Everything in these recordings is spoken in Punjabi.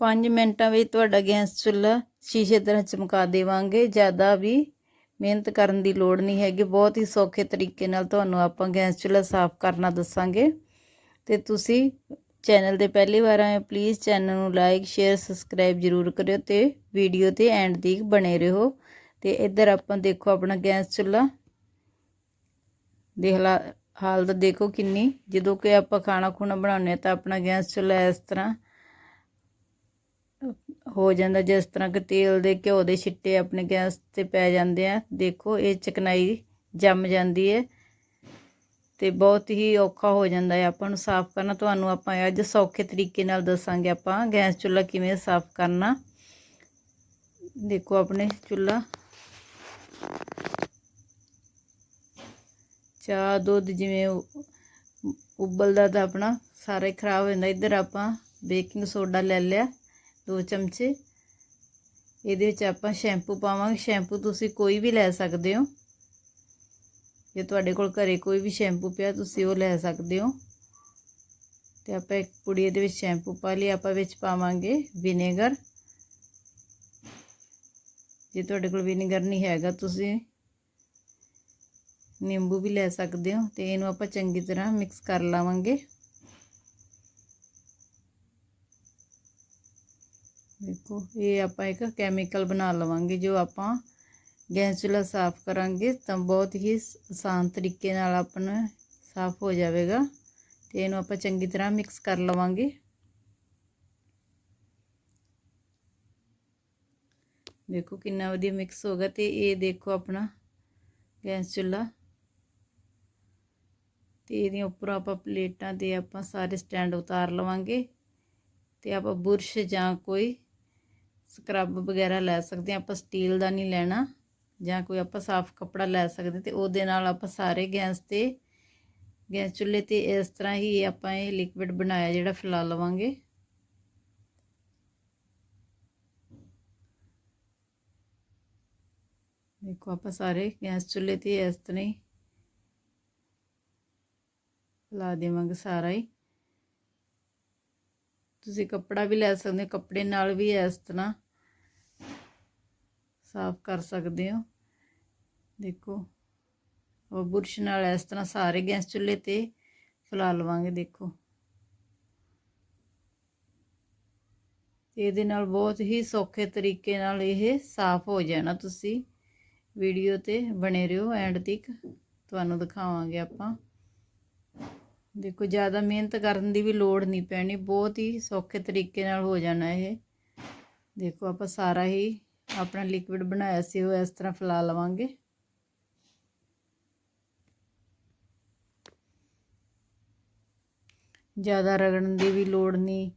5 ਮਿੰਟਾਂ ਵਿੱਚ ਤੁਹਾਡਾ ਗੈਸ ਚੁੱਲ੍ਹਾ ਸ਼ੀਸ਼ੇ ਤਰ੍ਹਾਂ ਚਮਕਾ ਦੇਵਾਂਗੇ। ਜ਼ਿਆਦਾ ਵੀ ਮਿਹਨਤ ਕਰਨ ਦੀ ਲੋੜ ਨਹੀਂ ਹੈਗੀ। ਬਹੁਤ ਹੀ ਸੌਖੇ ਤਰੀਕੇ ਨਾਲ ਤੁਹਾਨੂੰ ਆਪਾਂ ਗੈਸ ਚੁੱਲ੍ਹਾ ਸਾਫ਼ ਕਰਨਾ ਦੱਸਾਂਗੇ। ਤੇ ਤੁਸੀਂ ਚੈਨਲ ਤੇ ਪਹਿਲੀ ਵਾਰ ਆਏ ਪਲੀਜ਼ ਚੈਨਲ ਨੂੰ ਲਾਈਕ ਸ਼ੇਅਰ ਸਬਸਕ੍ਰਾਈਬ ਜ਼ਰੂਰ ਕਰਿਓ ਤੇ ਵੀਡੀਓ ਤੇ ਐਂਡ ਤੱਕ ਬਣੇ ਰਹੋ। ਤੇ ਇੱਧਰ ਆਪਾਂ ਦੇਖੋ ਆਪਣਾ ਗੈਸ ਚੁੱਲ੍ਹਾ। ਦੇਖ ਲਾ, ਹਾਲਤ ਦੇਖੋ ਕਿੰਨੀ। ਜਦੋਂ ਕਿ ਆਪਾਂ ਖਾਣਾ ਖੁਣਾ ਬਣਾਉਂਦੇ ਹਾਂ ਤਾਂ ਆਪਣਾ ਗੈਸ ਚੁੱਲ੍ਹਾ ਇਸ ਤਰ੍ਹਾਂ ਹੋ ਜਾਂਦਾ ਜਿਸ ਤਰ੍ਹਾਂ ਕਿ ਤੇਲ ਦੇ ਘਿਓ ਦੇ ਛਿੱਟੇ ਆਪਣੇ ਗੈਸ ਤੇ ਪੈ ਜਾਂਦੇ ਆ। ਦੇਖੋ, ਇਹ ਚਕਨਾਈ ਜੰਮ ਜਾਂਦੀ ਹੈ ਤੇ ਬਹੁਤ ਹੀ ਔਖਾ ਹੋ ਜਾਂਦਾ ਹੈ ਆਪਾਂ ਨੂੰ ਸਾਫ਼ ਕਰਨਾ, ਤੁਹਾਨੂੰ ਆਪਾਂ ਅੱਜ ਸੌਖੇ ਤਰੀਕੇ ਨਾਲ ਦੱਸਾਂਗੇ ਆਪਾਂ ਗੈਸ ਚੁੱਲ੍ਹਾ ਕਿਵੇਂ ਸਾਫ਼ ਕਰਨਾ। ਦੇਖੋ ਆਪਣੇ ਚੁੱਲ੍ਹਾ। ਚਾਹ, ਦੁੱਧ ਜਿਵੇਂ ਉ- ਉਬਲਦਾ ਤਾਂ ਆਪਣਾ ਸਾਰਾ ਹੀ ਖਰਾਬ ਹੋ ਜਾਂਦਾ। ਇੱਧਰ ਆਪਾਂ ਬੇਕਿੰਗ ਸੋਡਾ ਲੈ ਲਿਆ। ਦੋ ਚਮਚੇ। ਇਹਦੇ ਵਿੱਚ ਆਪਾਂ ਸ਼ੈਂਪੂ ਪਾਵਾਂਗੇ। ਸ਼ੈਂਪੂ ਤੁਸੀਂ ਕੋਈ ਵੀ ਲੈ ਸਕਦੇ ਹੋ। ਜੇ ਤੁਹਾਡੇ ਕੋਲ ਘਰੇ ਕੋਈ ਵੀ ਸ਼ੈਂਪੂ ਪਿਆ, ਤੁਸੀਂ ਉਹ ਲੈ ਸਕਦੇ ਹੋ। ਤੇ ਆਪਾਂ ਇੱਕ ਪੁੜੀ ਇਹਦੇ ਵਿੱਚ ਸ਼ੈਂਪੂ ਪਾ ਲਈ। ਆਪਾਂ ਵਿੱਚ ਪਾਵਾਂਗੇ ਵਿਨੇਗਰ। ਜੇ ਤੁਹਾਡੇ ਕੋਲ ਵਿਨੇਗਰ ਨਹੀਂ ਹੈਗਾ, ਤੁਸੀਂ ਨਿੰਬੂ ਵੀ ਲੈ ਸਕਦੇ ਹੋ। ਤੇ ਇਹਨੂੰ ਆਪਾਂ ਚੰਗੀ ਤਰ੍ਹਾਂ ਮਿਕਸ ਕਰ ਲਾਵਾਂਗੇ। ਦੇਖੋ, ਇਹ ਆਪਾਂ ਇੱਕ ਕੈਮੀਕਲ ਬਣਾ ਲਵਾਂਗੇ, ਜੋ ਆਪਾਂ ਗੈਸ ਚੁੱਲ੍ਹਾ ਸਾਫ਼ ਕਰਾਂਗੇ, ਤਾਂ ਬਹੁਤ ਹੀ ਆਸਾਨ ਤਰੀਕੇ ਨਾਲ ਆਪਣਾ ਸਾਫ਼ ਹੋ ਜਾਵੇਗਾ। ਤੇ ਇਹਨੂੰ ਆਪਾਂ ਚੰਗੀ ਤਰ੍ਹਾਂ ਮਿਕਸ ਕਰ ਲਵਾਂਗੇ। ਦੇਖੋ, ਕਿੰਨਾ ਵਧੀਆ ਮਿਕਸ ਹੋ ਗਿਆ। ਤੇ ਇਹ ਦੇਖੋ ਆਪਣਾ ਗੈਸ ਚੁੱਲ੍ਹਾ। ਤੇ ਇਹਦੀਆਂ ਉੱਪਰ ਆਪਾਂ ਪਲੇਟਾਂ ਤੇ ਆਪਾਂ ਸਾਰੇ ਸਟੈਂਡ ਉਤਾਰ ਲਵਾਂਗੇ। ਤੇ ਆਪਾਂ ਬੁਰਸ਼ ਜਾਂ ਕੋਈ ਸਕਰਬ ਵਗੈਰਾ ਲੈ ਸਕਦੇ ਹਾਂ, ਆਪਾਂ ਸਟੀਲ ਦਾ ਨਹੀਂ ਲੈਣਾ ਜਾਂ ਕੋਈ ਆਪਾਂ ਸਾਫ਼ ਕੱਪੜਾ ਲੈ ਸਕਦੇ ਤੇ ਉਹਦੇ ਨਾਲ ਆਪਾਂ ਸਾਰੇ ਗੈਸ ਤੇ, ਗੈਸ ਚੁੱਲ੍ਹੇ ਤੇ ਇਸ ਤਰ੍ਹਾਂ ਹੀ ਆਪਾਂ ਇਹ ਲਿਕਵਿਡ ਬਣਾਇਆ ਜਿਹੜਾ ਫੈਲਾ ਲਵਾਂਗੇ। ਦੇਖੋ ਆਪਾਂ ਸਾਰੇ ਗੈਸ ਚੁੱਲ੍ਹੇ ਤੇ ਇਸ ਤਰ੍ਹਾਂ ਹੀ ਲਾ ਦੇਵਾਂਗੇ ਸਾਰਾ ਹੀ। ਤੁਸੀਂ ਕੱਪੜਾ ਵੀ ਲੈ ਸਕਦੇ ਹੋ, ਕੱਪੜੇ ਨਾਲ ਵੀ ਇਸ ਤਰ੍ਹਾਂ ਸਾਫ਼ ਕਰ ਸਕਦੇ ਹੋ। ਦੇਖੋ, ਉਹ ਬੁਰਸ਼ ਨਾਲ ਇਸ ਤਰ੍ਹਾਂ ਸਾਰੇ ਗੈਸ ਚੁੱਲ੍ਹੇ ਤੇ ਫੈਲਾ ਲਵਾਂਗੇ, ਦੇਖੋ। ਇਹਦੇ ਨਾਲ ਬਹੁਤ ਹੀ ਸੌਖੇ ਤਰੀਕੇ ਨਾਲ ਇਹ ਸਾਫ਼ ਹੋ ਜਾਣਾ। ਤੁਸੀਂ ਵੀਡੀਓ ਤੇ ਬਣੇ ਰਹੋ, ਐਂਡ ਤੱਕ ਤੁਹਾਨੂੰ ਦਿਖਾਵਾਂਗੇ ਆਪਾਂ। ਦੇਖੋ, ਜ਼ਿਆਦਾ ਮਿਹਨਤ ਕਰਨ ਦੀ ਵੀ ਲੋੜ ਨਹੀਂ ਪੈਣੀ। ਬਹੁਤ ਹੀ ਸੌਖੇ ਤਰੀਕੇ ਨਾਲ ਹੋ ਜਾਣਾ ਇਹ। ਦੇਖੋ, ਆਪਾਂ ਸਾਰਾ ਹੀ ਆਪਣਾ ਲਿਕਵਿਡ ਬਣਾਇਆ ਸੀ, ਉਹ ਇਸ ਤਰ੍ਹਾਂ ਫੈਲਾ ਲਵਾਂਗੇ। ਜ਼ਿਆਦਾ ਰਗੜਨ ਦੀ ਵੀ ਲੋੜ ਨਹੀਂ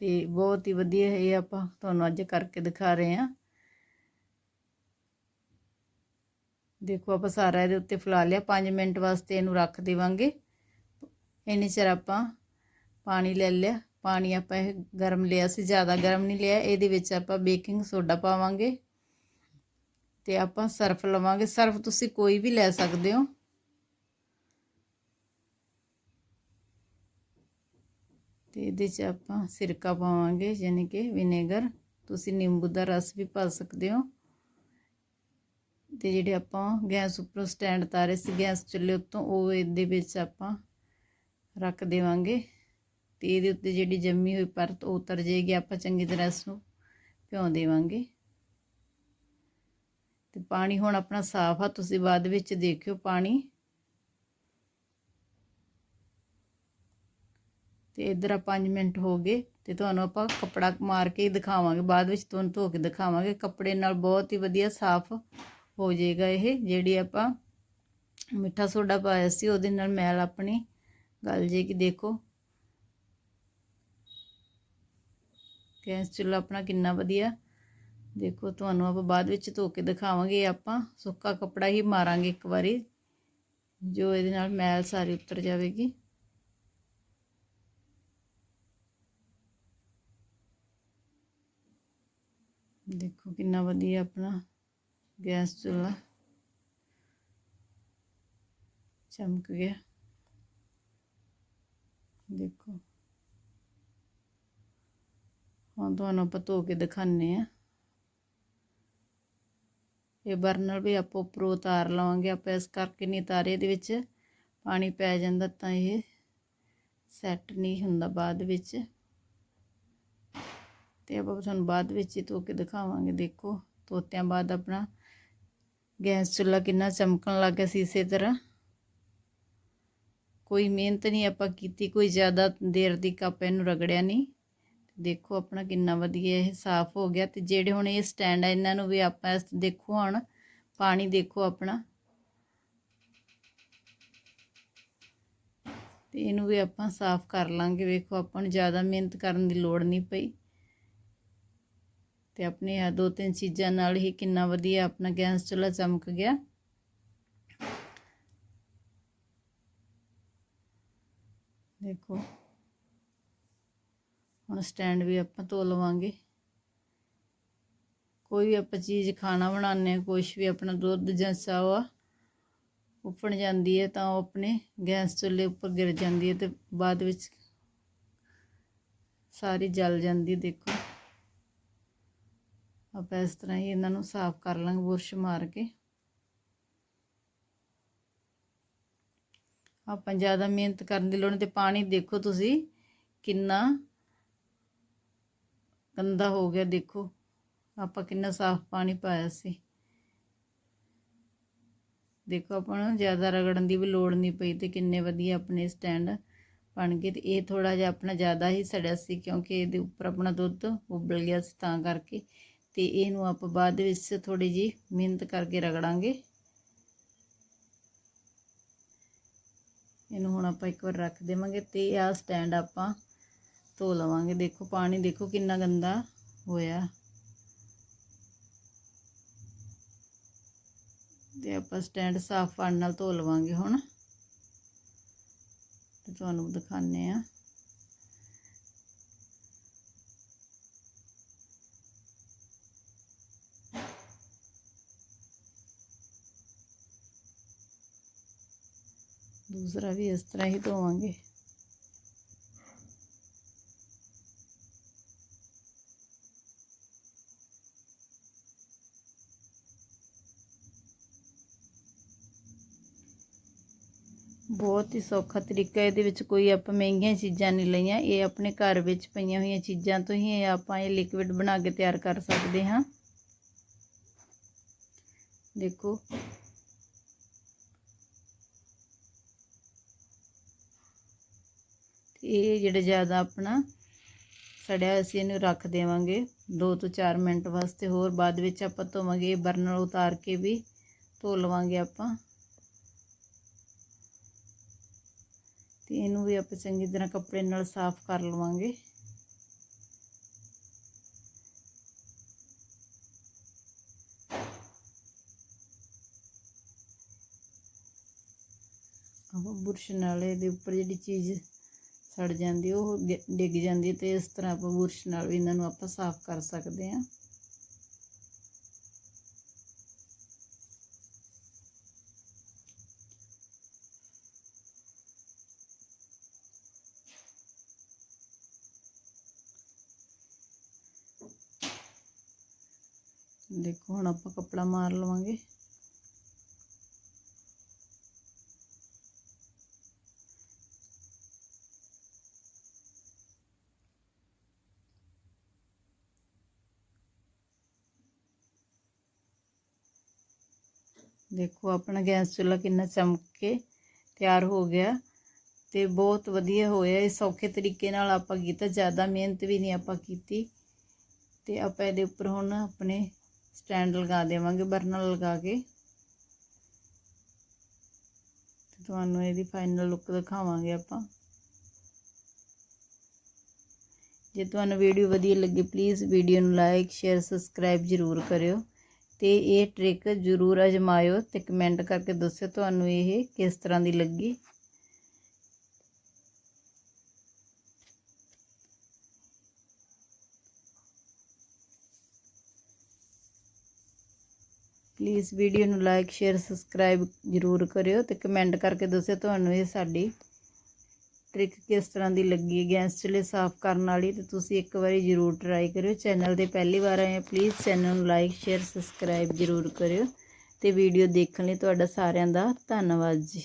ਤੇ ਬਹੁਤ ਹੀ ਵਧੀਆ ਇਹ ਆਪਾਂ ਤੁਹਾਨੂੰ ਅੱਜ ਕਰਕੇ ਦਿਖਾ ਰਹੇ ਹਾਂ। ਦੇਖੋ ਆਪਾਂ ਸਾਰਾ ਇਹਦੇ ਉੱਤੇ ਫੈਲਾ ਲਿਆ 5 ਮਿੰਟ ਵਾਸਤੇ ਇਹਨੂੰ ਰੱਖ ਦੇਵਾਂਗੇ। ਇੰਨੇ ਚਿਰ ਆਪਾਂ ਪਾਣੀ ਲੈ ਲਿਆ। ਪਾਣੀ ਆਪਾਂ ਇਹ ਗਰਮ ਲਿਆ ਸੀ, ਜ਼ਿਆਦਾ ਗਰਮ ਨਹੀਂ ਲਿਆ, ਇਹਦੇ ਵਿੱਚ ਆਪਾਂ ਬੇਕਿੰਗ ਸੋਡਾ ਪਾਵਾਂਗੇ ਤੇ ਆਪਾਂ ਸਰਫ ਲਵਾਂਗੇ। ਸਰਫ ਤੁਸੀਂ ਕੋਈ ਵੀ ਲੈ ਸਕਦੇ ਹੋ। ਤੇ ਇਹਦੇ 'ਚ ਆਪਾਂ ਸਿਰਕਾ ਪਾਵਾਂਗੇ, ਯਾਨੀ ਕਿ ਵਿਨੇਗਰ ਤੁਸੀਂ ਨਿੰਬੂ ਦਾ ਰਸ ਵੀ ਪਾ ਸਕਦੇ ਹੋ। ਤੇ ਜਿਹੜੇ ਆਪਾਂ ਗੈਸ ਉੱਪਰੋਂ ਸਟੈਂਡ ਤਾਰੇ ਸੀ, ਗੈਸ ਚੁੱਲ੍ਹੇ ਉੱਤੋਂ, ਉਹ ਇਹਦੇ ਵਿੱਚ ਆਪਾਂ ਰੱਖ ਦੇਵਾਂਗੇ। ਤੇ ਇਹਦੇ ਉੱਤੇ ਜਿਹੜੀ ਜੰਮੀ ਹੋਈ ਪਰਤ ਉਹ ਉਤਰ ਜਾਏਗੀ, ਆਪਾਂ ਚੰਗੀ ਤਰ੍ਹਾਂ ਇਸ ਨੂੰ ਭਿਉਂ ਦੇਵਾਂਗੇ। ਤੇ ਪਾਣੀ ਹੁਣ ਆਪਣਾ ਸਾਫ਼ ਆ, ਤੁਸੀਂ ਬਾਅਦ ਵਿੱਚ ਦੇਖਿਓ ਪਾਣੀ। ਤੇ ਇਧਰ ਆ 5 ਮਿੰਟ ਹੋ ਗਏ ਤੇ ਤੁਹਾਨੂੰ ਆਪਾਂ ਕੱਪੜਾ ਮਾਰ ਕੇ ਹੀ ਦਿਖਾਵਾਂਗੇ। ਬਾਅਦ ਵਿੱਚ ਤੁਹਾਨੂੰ ਧੋ ਕੇ ਦਿਖਾਵਾਂਗੇ। ਕੱਪੜੇ ਨਾਲ ਬਹੁਤ ਹੀ ਵਧੀਆ ਸਾਫ਼ ਹੋ ਜਾਏਗਾ ਇਹ। ਜਿਹੜੀ ਆਪਾਂ ਮਿੱਠਾ ਸੋਡਾ ਪਾਇਆ ਸੀ, ਉਹਦੇ ਨਾਲ ਮੈਲ ਆਪਣੀ ਗਲ ਕਿ ਦੇਖੋ ਗੈਸ ਚੁੱਲ੍ਹਾ ਆਪਣਾ ਕਿੰਨਾ ਵਧੀਆ। ਦੇਖੋ ਤੁਹਾਨੂੰ ਆਪਾਂ ਬਾਅਦ ਵਿੱਚ ਧੋ ਕੇ ਦਿਖਾਵਾਂਗੇ ਆਪਾਂ। ਸੁੱਕਾ ਕੱਪੜਾ ਹੀ ਮਾਰਾਂਗੇ ਇੱਕ ਵਾਰੀ, ਜੋ ਇਹਦੇ ਨਾਲ ਮੈਲ ਸਾਰੀ ਉਤਰ ਜਾਵੇਗੀ। ਦੇਖੋ ਕਿੰਨਾ ਵਧੀਆ ਆਪਣਾ ਗੈਸ ਚੁੱਲ੍ਹਾ ਚਮਕ ਗਿਆ। ਦੇਖੋ। ਹੁਣ ਤੁਹਾਨੂੰ ਆਪਾਂ ਧੋ ਕੇ ਦਿਖਾਉਂਦੇ ਆ ਇਹ ਬਰਨਰ ਵੀ ਆਪਾਂ ਉੱਪਰੋਂ ਉਤਾਰ ਲਵਾਂਗੇ। ਆਪਾਂ ਇਸ ਕਰਕੇ ਨਹੀਂ ਉਤਾਰੇ, ਇਹਦੇ ਵਿੱਚ ਪਾਣੀ ਪੈ ਜਾਂਦਾ ਤਾਂ ਇਹ ਸੈੱਟ ਨਹੀਂ ਹੁੰਦਾ ਬਾਅਦ ਵਿੱਚ। ਤੇ ਆਪਾਂ ਤੁਹਾਨੂੰ ਬਾਅਦ ਵਿੱਚ ਹੀ ਧੋ ਕੇ ਦਿਖਾਵਾਂਗੇ। ਦੇਖੋ, ਧੋਤਿਆਂ ਬਾਅਦ ਆਪਣਾ ਗੈਸ ਚੁੱਲ੍ਹਾ ਕਿੰਨਾ ਚਮਕਣ ਲੱਗ ਗਿਆ ਸੀ ਇਸੇ ਤਰ੍ਹਾਂ। ਕੋਈ ਮਿਹਨਤ ਨਹੀਂ ਆਪਾਂ ਕੀਤੀ, ਕੋਈ ਜ਼ਿਆਦਾ ਦੇਰ ਦੀ ਕੱਪ ਇਹਨੂੰ ਰਗੜਿਆ ਨਹੀਂ। ਦੇਖੋ ਆਪਣਾ ਕਿੰਨਾ ਵਧੀਆ ਇਹ ਸਾਫ਼ ਹੋ ਗਿਆ ਤੇ ਜਿਹੜੇ ਹੁਣ ਇਹ ਸਟੈਂਡ ਆ, ਇਹਨਾਂ ਨੂੰ ਵੀ ਆਪਾਂ ਦੇਖੋ ਹੁਣ, ਪਾਣੀ ਦੇਖੋ ਆਪਣਾ। ਤੇ ਇਹਨੂੰ ਵੀ ਆਪਾਂ ਸਾਫ਼ ਕਰ ਲਾਂਗੇ, ਵੇਖੋ ਆਪਾਂ ਨੂੰ ਜ਼ਿਆਦਾ ਮਿਹਨਤ ਕਰਨ ਦੀ ਲੋੜ ਨਹੀਂ ਪਈ। ਤੇ ਆਪਣੇ ਆ ਦੋ ਤਿੰਨ ਚੀਜ਼ਾਂ ਨਾਲ ਹੀ ਕਿੰਨਾ ਵਧੀਆ ਆਪਣਾ ਗੈਸ ਚੁੱਲ੍ਹਾ ਚਮਕ ਗਿਆ। ਦੇਖੋ। ਹੁਣ ਸਟੈਂਡ ਵੀ ਆਪਾਂ ਧੋ ਲਵਾਂਗੇ। ਕੋਈ ਵੀ ਆਪਾਂ ਚੀਜ਼ ਖਾਣਾ ਬਣਾਉਂਦੇ ਹਾਂ, ਕੁਛ ਵੀ ਆਪਣਾ ਦੁੱਧ ਜਾਂ ਚਾਹ ਉੱਪਣ ਜਾਂਦੀ ਹੈ ਤਾਂ ਉਹ ਆਪਣੇ ਗੈਸ ਚੁੱਲ੍ਹੇ ਉੱਪਰ ਗਿਰ ਜਾਂਦੀ ਹੈ ਤੇ ਬਾਅਦ ਵਿੱਚ ਸਾਰੀ ਜਲ ਜਾਂਦੀ ਦੇਖੋ। ਆਪਾਂ ਇਸ ਤਰ੍ਹਾਂ ਹੀ ਇਹਨਾਂ ਨੂੰ ਸਾਫ਼ ਕਰ ਲਾਂਗੇ ਬੁਰਸ਼ ਮਾਰ ਕੇ। ਆਪਾਂ ਜ਼ਿਆਦਾ ਮਿਹਨਤ ਕਰਨ ਦੀ ਲੋੜ ਨਹੀਂ ਤੇ ਪਾਣੀ ਦੇਖੋ ਤੁਸੀਂ ਕਿੰਨਾ ਗੰਦਾ ਹੋ ਗਿਆ, ਦੇਖੋ। ਆਪਾਂ ਕਿੰਨਾ ਸਾਫ਼ ਪਾਣੀ ਪਾਇਆ ਸੀ। ਦੇਖੋ, ਆਪਾਂ ਨੂੰ ਜ਼ਿਆਦਾ ਰਗੜਨ ਦੀ ਵੀ ਲੋੜ ਨਹੀਂ ਪਈ ਤੇ ਕਿੰਨੇ ਵਧੀਆ ਆਪਣੇ ਸਟੈਂਡ ਬਣ ਗਏ ਤੇ ਇਹ ਥੋੜਾ ਜਿਹਾ ਆਪਣਾ ਜ਼ਿਆਦਾ ਹੀ ਸੜਿਆ ਸੀ ਕਿਉਂਕਿ ਇਹਦੇ ਉੱਪਰ ਆਪਣਾ ਦੁੱਧ ਉਬਲ ਗਿਆ ਸੀ ਤਾਂ ਕਰਕੇ ਤੇ ਇਹਨੂੰ ਆਪਾਂ ਬਾਅਦ ਵਿੱਚ ਥੋੜੀ ਜੀ ਮਿਹਨਤ ਕਰਕੇ ਰਗੜਾਂਗੇ। ਇਹਨੂੰ ਹੁਣ ਆਪਾਂ ਇੱਕ ਵਾਰ ਰੱਖ ਦੇਵਾਂਗੇ ਤੇ ਆਹ ਸਟੈਂਡ ਆਪਾਂ ਧੋ ਲਵਾਂਗੇ। ਦੇਖੋ, ਪਾਣੀ ਦੇਖੋ ਕਿੰਨਾ ਗੰਦਾ ਹੋਇਆ। ਤੇ ਆਪਾਂ ਸਟੈਂਡ ਸਾਫ਼ ਪਾਣੀ ਨਾਲ ਧੋ ਲਵਾਂਗੇ ਹੁਣ। ਤੇ ਤੁਹਾਨੂੰ ਦਿਖਾਣੇ ਆ ਦੂਸਰਾ ਵੀ ਇਸ ਤਰ੍ਹਾਂ ਹੀ ਧੋਵਾਂਗੇ। ਬਹੁਤ ਹੀ ਸੌਖਾ ਤਰੀਕਾ ਇਹਦੇ ਵਿੱਚ ਕੋਈ ਆਪਾਂ ਮਹਿੰਗੀਆਂ ਚੀਜ਼ਾਂ ਨਹੀਂ ਲਈਆਂ। ਇਹ ਆਪਣੇ ਘਰ ਵਿੱਚ ਪਈਆਂ ਹੋਈਆਂ ਚੀਜ਼ਾਂ ਤੋਂ ਹੀ ਇਹ ਆਪਾਂ ਇਹ ਲਿਕਵਿਡ ਬਣਾ ਕੇ ਤਿਆਰ ਕਰ ਸਕਦੇ ਹਾਂ। ਦੇਖੋ। ਇਹ ਜਿਹੜਾ ਜ਼ਿਆਦਾ ਆਪਣਾ ਸੜਿਆ ਅਸੀਂ ਇਹਨੂੰ ਰੱਖ ਦੇਵਾਂਗੇ। 2 ਤੋਂ 4 ਮਿੰਟ ਵਾਸਤੇ ਹੋਰ ਬਾਅਦ ਵਿੱਚ ਆਪਾਂ ਧੋਵਾਂਗੇ। ਇਹ ਬਰਨਰ ਉਤਾਰ ਕੇ ਵੀ ਧੋ ਲਵਾਂਗੇ ਆਪਾਂ। ਤੇ ਇਹਨੂੰ ਵੀ ਆਪਾਂ ਚੰਗੀ ਤਰ੍ਹਾਂ ਕੱਪੜੇ ਨਾਲ ਸਾਫ਼ ਕਰ ਲਵਾਂਗੇ। ਆਪਾਂ ਬੁਰਸ਼ ਨਾਲ ਇਹਦੇ ਉੱਪਰ ਜਿਹੜੀ ਚੀਜ਼ ਸੜ ਜਾਂਦੀ, ਉਹ ਡਿੱਗ ਜਾਂਦੀ ਹੈ ਤੇ ਇਸ ਤਰ੍ਹਾਂ ਆਪਾਂ ਬੁਰਸ਼ ਨਾਲ ਵੀ ਇਹਨਾਂ ਨੂੰ ਆਪਾਂ ਸਾਫ਼ ਕਰ ਸਕਦੇ ਹਾਂ। ਦੇਖੋ ਹੁਣ ਆਪਾਂ ਕੱਪੜਾ ਮਾਰ ਲਵਾਂਗੇ। ਦੇਖੋ ਆਪਣਾ ਗੈਸ ਚੁੱਲ੍ਹਾ ਕਿੰਨਾ ਚਮਕ ਕੇ ਤਿਆਰ ਹੋ ਗਿਆ ਤੇ ਬਹੁਤ ਵਧੀਆ ਹੋਇਆ। ਇਹ ਸੌਖੇ ਤਰੀਕੇ ਨਾਲ ਆਪਾਂ ਕੀਤਾ, ਜ਼ਿਆਦਾ ਮਿਹਨਤ ਵੀ ਨਹੀਂ ਆਪਾਂ ਕੀਤੀ। ਤੇ ਆਪਾਂ ਇਹਦੇ ਉੱਪਰ ਹੁਣ ਆਪਣੇ ਸਟੈਂਡ ਲਗਾ ਦੇਵਾਂਗੇ, ਬਰਨਰ ਲਗਾ ਕੇ। ਤੇ ਤੁਹਾਨੂੰ ਇਹਦੀ ਫਾਈਨਲ ਲੁੱਕ ਦਿਖਾਵਾਂਗੇ ਆਪਾਂ। ਜੇ ਤੁਹਾਨੂੰ ਵੀਡੀਓ ਵਧੀਆ ਲੱਗੀ ਪਲੀਜ਼ ਵੀਡੀਓ ਨੂੰ ਲਾਈਕ ਸ਼ੇਅਰ ਸਬਸਕ੍ਰਾਈਬ ਜ਼ਰੂਰ ਕਰਿਓ। ਤੇ ਇਹ ਟ੍ਰਿਕ ਜ਼ਰੂਰ ਅਜਮਾਇਓ ਤੇ ਕਮੈਂਟ ਕਰਕੇ ਦੱਸਿਓ ਤੁਹਾਨੂੰ ਇਹ ਕਿਸ ਤਰ੍ਹਾਂ ਦੀ ਲੱਗੀ। ਪਲੀਜ਼ ਵੀਡੀਓ ਨੂੰ ਲਾਈਕ ਸ਼ੇਅਰ ਸਬਸਕ੍ਰਾਈਬ ਜ਼ਰੂਰ ਕਰਿਓ ਤੇ ਕਮੈਂਟ ਕਰਕੇ ਦੱਸਿਓ ਤੁਹਾਨੂੰ ਇਹ ਸਾਡੀ ਟ੍ਰਿਕ ਕਿਸ ਤਰ੍ਹਾਂ ਦੀ ਲੱਗੀ ਹੈ ਗੈਸ ਚੁੱਲ੍ਹੇ ਸਾਫ਼ ਕਰਨ ਵਾਲੀ ਤੇ ਤੁਸੀਂ ਇੱਕ ਵਾਰੀ ਜ਼ਰੂਰ ਟਰਾਈ ਕਰਿਓ। ਚੈਨਲ ਤੇ ਪਹਿਲੀ ਵਾਰ ਆਏ ਹੋ ਪਲੀਜ਼ ਚੈਨਲ ਨੂੰ ਲਾਈਕ ਸ਼ੇਅਰ ਸਬਸਕ੍ਰਾਈਬ ਜ਼ਰੂਰ ਕਰਿਓ ਤੇ ਵੀਡੀਓ ਦੇਖਣ ਲਈ ਤੁਹਾਡਾ ਸਾਰਿਆਂ ਦਾ ਧੰਨਵਾਦ ਜੀ।